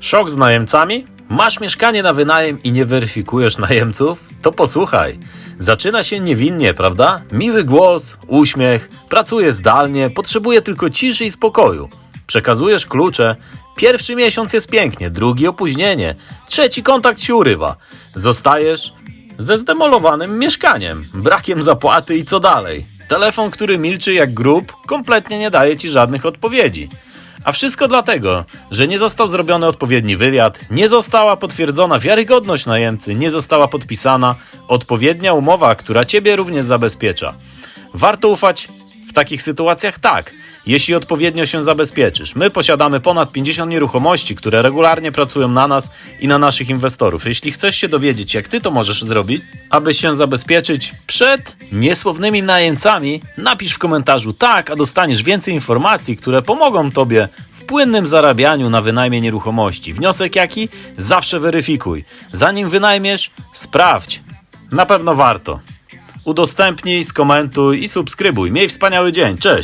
Szok z najemcami? Masz mieszkanie na wynajem i nie weryfikujesz najemców? To posłuchaj. Zaczyna się niewinnie, prawda? Miły głos, uśmiech, pracuje zdalnie, potrzebuje tylko ciszy i spokoju. Przekazujesz klucze. Pierwszy miesiąc jest pięknie, drugi opóźnienie, trzeci kontakt się urywa. Zostajesz ze zdemolowanym mieszkaniem, brakiem zapłaty i co dalej. Telefon, który milczy jak grób, kompletnie nie daje ci żadnych odpowiedzi. A wszystko dlatego, że nie został zrobiony odpowiedni wywiad, nie została potwierdzona wiarygodność najemcy, nie została podpisana odpowiednia umowa, która ciebie również zabezpiecza. Warto ufać takich sytuacjach tak, jeśli odpowiednio się zabezpieczysz. My posiadamy ponad 50 nieruchomości, które regularnie pracują na nas i na naszych inwestorów. Jeśli chcesz się dowiedzieć, jak ty to możesz zrobić, aby się zabezpieczyć przed niesłownymi najemcami, napisz w komentarzu tak, a dostaniesz więcej informacji, które pomogą tobie płynnym zarabianiu na wynajmie nieruchomości. Wniosek jaki? Zawsze weryfikuj. Zanim wynajmiesz, sprawdź. Na pewno warto. Udostępnij, skomentuj i subskrybuj. Miej wspaniały dzień. Cześć!